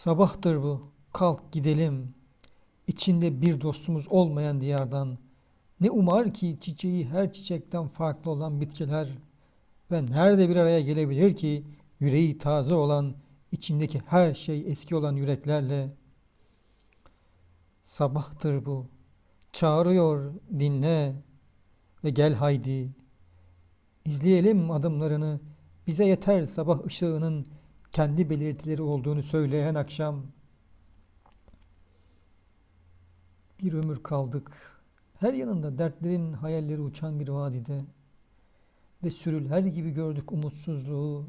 Sabahtır bu, kalk gidelim. İçinde bir dostumuz olmayan diyardan. Ne umar ki çiçeği her çiçekten farklı olan bitkiler ve nerede bir araya gelebilir ki yüreği taze olan, içindeki her şey eski olan yüreklerle. Sabahtır bu, çağırıyor dinle ve gel haydi. İzleyelim adımlarını, bize yeter sabah ışığının kendi belirtileri olduğunu söyleyen akşam. Bir ömür kaldık. Her yanında dertlerin hayalleri uçan bir vadide. Ve sürüler gibi gördük umutsuzluğu.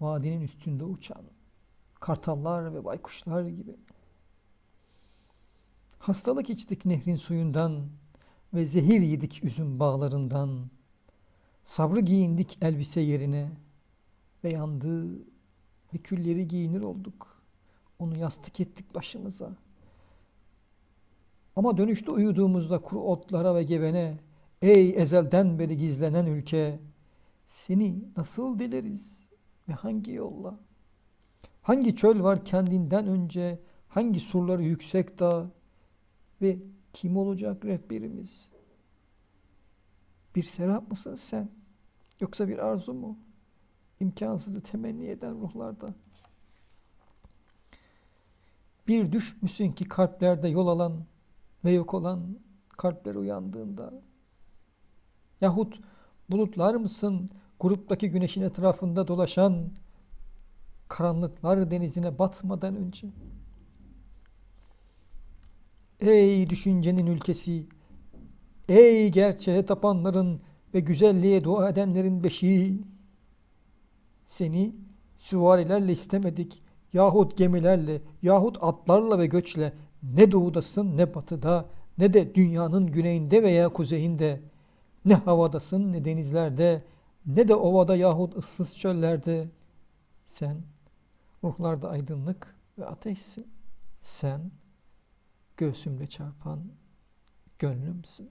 Vadinin üstünde uçan. Kartallar ve baykuşlar gibi. Hastalık içtik nehrin suyundan ve zehir yedik üzüm bağlarından. Sabrı giyindik elbise yerine ve yandı ve külleri giyinir olduk. Onu yastık ettik başımıza. Ama dönüşte uyuduğumuzda kuru otlara ve gevene, ey ezelden beri gizlenen ülke, seni nasıl dileriz ve hangi yolla? Hangi çöl var kendinden önce, hangi surları yüksek dağ ve kim olacak rehberimiz? Bir serap mısın sen? Yoksa bir arzu mu? İmkansızı temenni eden ruhlarda. Bir düş müsün ki kalplerde yol alan ve yok olan kalpler uyandığında? Yahut bulutlar mısın gruptaki güneşin etrafında dolaşan karanlıklar denizine batmadan önce? Ey düşüncenin ülkesi, ey gerçeğe tapanların ve güzelliğe dua edenlerin beşiği, seni süvarilerle istemedik yahut gemilerle yahut atlarla ve göçle ne doğudasın ne batıda ne de dünyanın güneyinde veya kuzeyinde ne havadasın ne denizlerde ne de ovada yahut ıssız çöllerde sen ruhlarda aydınlık ve ateşsin. Sen göğsümle çarpan gönlümsün.